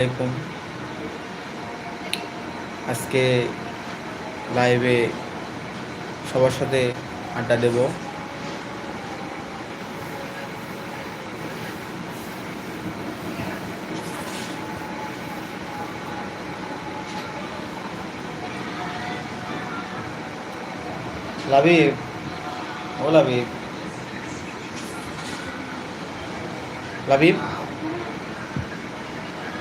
আলাইকুম আজকে লাইভে সবার সাথে আড্ডা দেব। লাবিব ও লাবিব?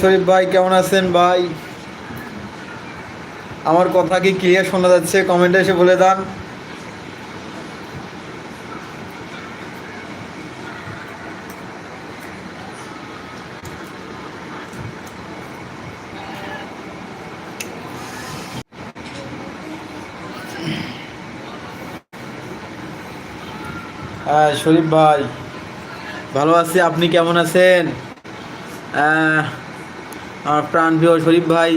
শরীফ ভাই, কেমন আছেন ভাই? আমার কথা কি ক্লিয়ার শোনা যাচ্ছে? কমেন্টে এসে বলে দেন। হ্যাঁ শরীফ ভাই, ভালো আছি। আপনি কেমন আছেন? আমার প্রাণ প্রিয় শরীফ ভাই।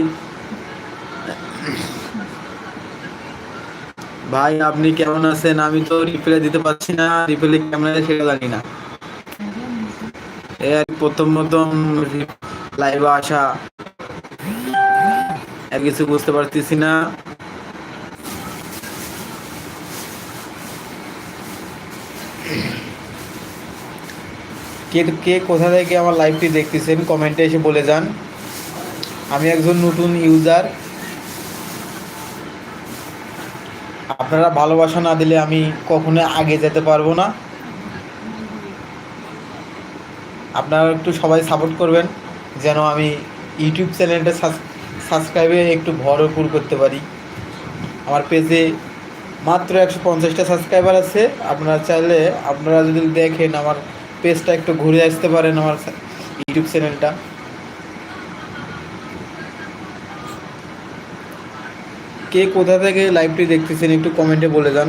ভাই, আপনি কেমন আছেন? আমি তো রিপ্লাই দিতে পারছি না। রিপ্লাই কেমন আছে সেটা জানি না। এই আর প্রথম প্রথম লাইভে আসা। আর কিছু বুঝতে পারতেছি না। কে কে কোথা থেকে আমার লাইভটি দেখতেছেন কমেন্টে এসে বলে যান। আমি একজন নতুন ইউজার আপনারা ভালোবাসা না দিলে আমি কখনো আগে যেতে পারব না। আপনারা একটু সবাই সাপোর্ট করবেন, যেন আমি ইউটিউব চ্যানেলটা সাবস্ক্রাইবে একটু ভরপুর করতে পারি। আমার পেজে মাত্র একশো পঞ্চাশটা সাবস্ক্রাইবার আছে। আপনারা চাইলে, আপনারা যদি দেখেন আমার পেজটা একটু ঘুরে আসতে পারেন আমার ইউটিউব চ্যানেলটা কে কোথা থেকে লাইভটি দেখতেছেন একটু কমেন্টে বলে যান।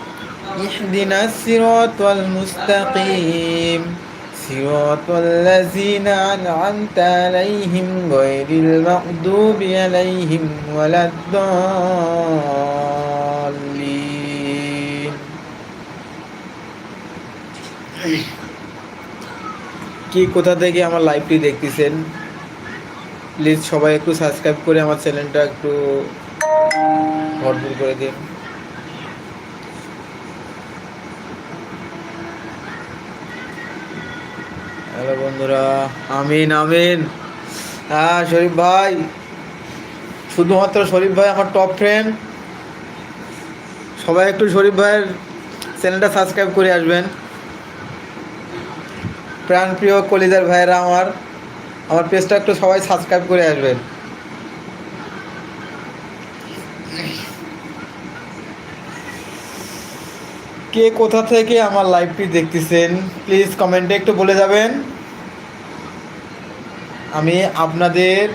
اهدنا الصراط المستقيم صراط الذين أنعمت عليهم غير المغضوب عليهم ولا الضالين কি কোথা থেকে আমার লাইভটি দেখতেছেন প্লিজ সবাই একটু সাবস্ক্রাইব করে আমার চ্যানেলটা একটু ভরপুর করে দিন হ্যালো বন্ধুরা, আমিন আমিন। হ্যাঁ শরীফ ভাই। শুধুমাত্র শরীফ ভাই আমার টপ ফ্রেন্ড সবাই একটু শরীফ ভাইয়ের চ্যানেলটা সাবস্ক্রাইব করে আসবেন। প্রাণপ্রিয় কলিজার ভাইয়েরা আমার আমার পেজটা একটু সবাই সাবস্ক্রাইব করে আসবেন। কে কোথা থেকে আমার লাইভটি দেখতেছেন প্লিজ কমেন্টে একটু বলে যাবেন। আমি আপনাদের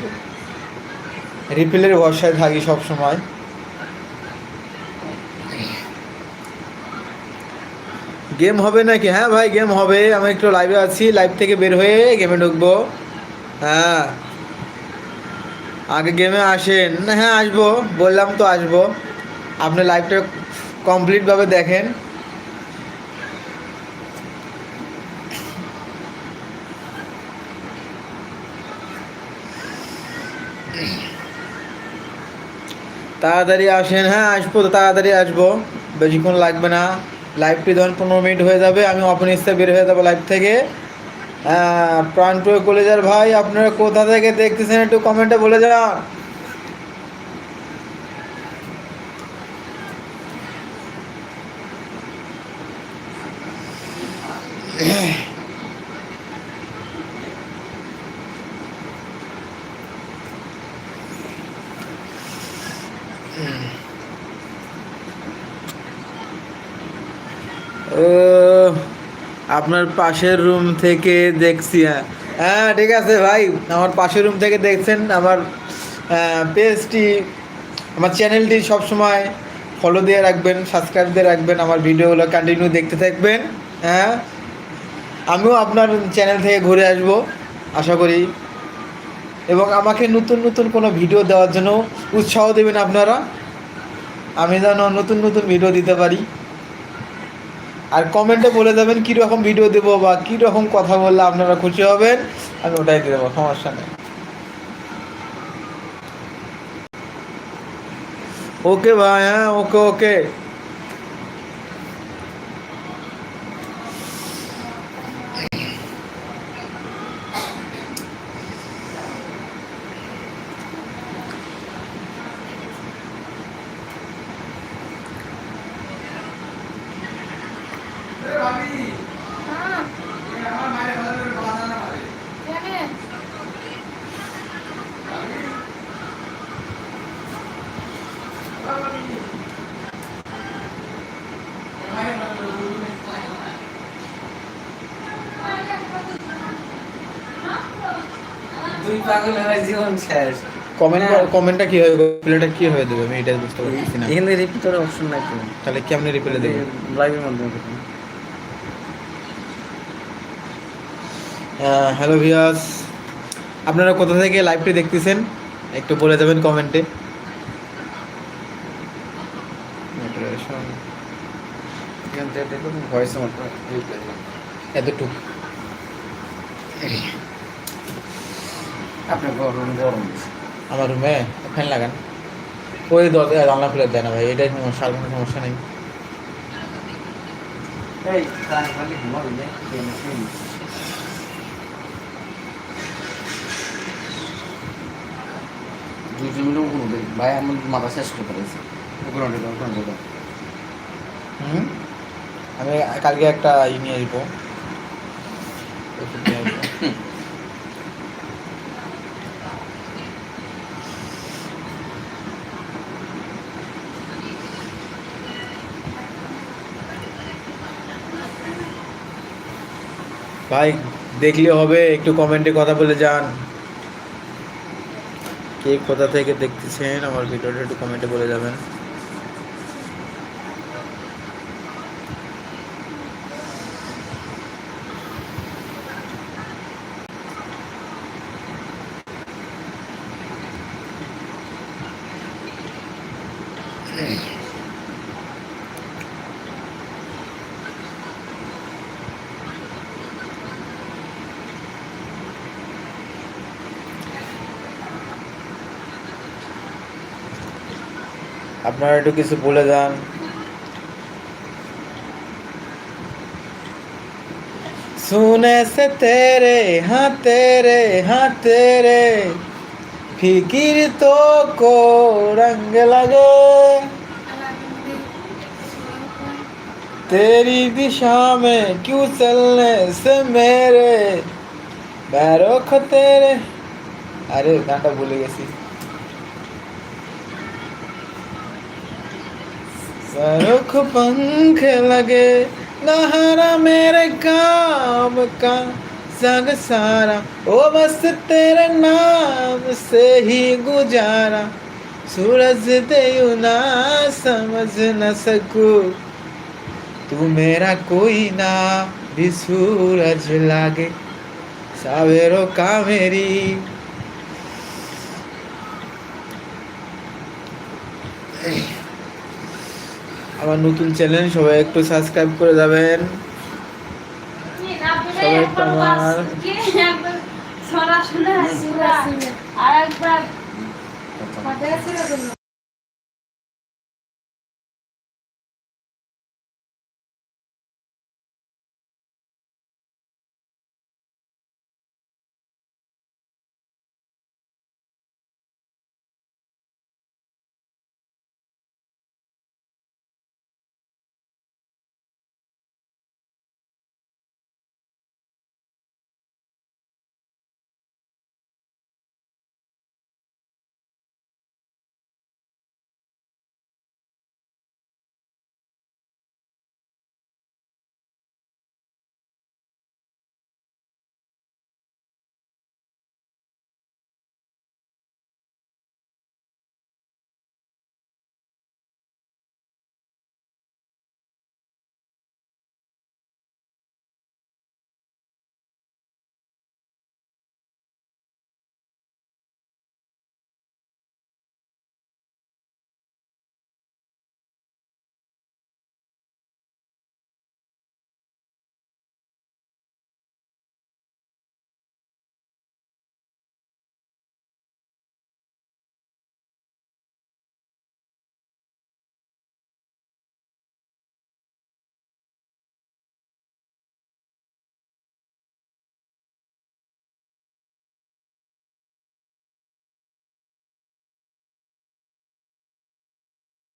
রিপেলের ভরসায় থাকি সব সময় গেম হবে নাকি? হ্যাঁ ভাই, গেম হবে। আমি একটু লাইভে আছি। লাইভ থেকে বের হয়ে গেমে ঢুকবো। হ্যাঁ। আগে গেমে আসেন। হ্যাঁ আসব। বললাম তো আসব। আপনি লাইভটা কমপ্লিটভাবে দেখেন। তাড়াতাড়ি আসেন হ্যাঁ আসব তো, তাড়াতাড়ি আসব। বেশিক্ষণ লাগবে না। লাইভটি ধরুন পনেরো মিনিট হয়ে যাবে, আমি অপন ইস্তে বের হয়ে যাব লাইভ থেকে। প্রাণপ্রিয় কলেজার ভাই, আপনারা কোথা থেকে দেখতেছেন একটু কমেন্টে বলে যান। আপনার পাশের রুম থেকে দেখছি হ্যাঁ। হ্যাঁ ঠিক আছে ভাই, আমার পাশের রুম থেকে দেখছেন, আমার পেজটি, আমার চ্যানেলটি সবসময় ফলো দিয়ে রাখবেন সাবস্ক্রাইব দিয়ে রাখবেন, আমার ভিডিওগুলো কন্টিনিউ দেখতে থাকবেন হ্যাঁ। আমিও আপনার চ্যানেল থেকে ঘুরে আসব, আশা করি। এবং আমাকে নতুন নতুন কোনো ভিডিও দেওয়ার জন্য উৎসাহ দেবেন আপনারা। আমি যেন নতুন নতুন ভিডিও দিতে পারি। আর কমেন্টে বলে দেবেন কীরকম ভিডিও দেবো বা কীরকম কথা বললে আপনারা খুশি হবেন, আমি ওটাই দিয়ে দেবো, সমস্যা নেই। ওকে ভাই হ্যাঁ ওকে ওকে জীবন শেষ। কমেন্ট হ্যাঁ। কমেন্টটা কী হবে কী হয়ে দেবে? আমি এটা বুঝতে পারছি না। এখানে রিপিটার অপশন নাই তাহলে কেমনে রিপ্লে দেবো লাইভের মাধ্যমে হ্যালো ভিয়াস আপনারা কোথা থেকে লাইভটি দেখতেছেন? একটু বলে দেবেন কমেন্টে ভয়েস রিপ্লাই এতটুকু। আপনার গরম গরম আমার রুমে ফ্যান লাগান। ওই দরজা জানলা খুলে দেয় না ভাই এটাই সমস্যা কোনো সমস্যা নেই। এই তাই খালি ঘুমাবি না গেম খেলি। দুই মিনিট কোনো দেই ভাই আমার মাথা শেষ করে ফেলেছে। হুম? আমি কালকে একটা ই নিয়ে আসব। ভাই, দেখলে হবে, একটু কমেন্টে কথা বলে যান। কে কোথা থেকে দেখতেছেন? আমার ভিডিওটা একটু কমেন্টে বলে যাবেন। আপনারা একটু কিছু বলে যান सुने से तेरे हाँ तेरे हाँ तेरे फिकिर तो को रंग लगे तेरी दिशा में क्यों चलने से मेरे बैरोख तेरे আরে গানটা ভুলে গেছি सरुख पंख लगे, नहरा मेरे काम का जग सारा। ओ बस तेरे नाम से ही गुजारा, सूरज दे ना समझ न सकू। तू मेरा कोई ना, भी सूरज लागे, सावेरो का मेरी আমার নতুন চ্যানেল সবাই একটু সাবস্ক্রাইব করে যাবেন। সবাই একটু আমার সরাসরি আর একবার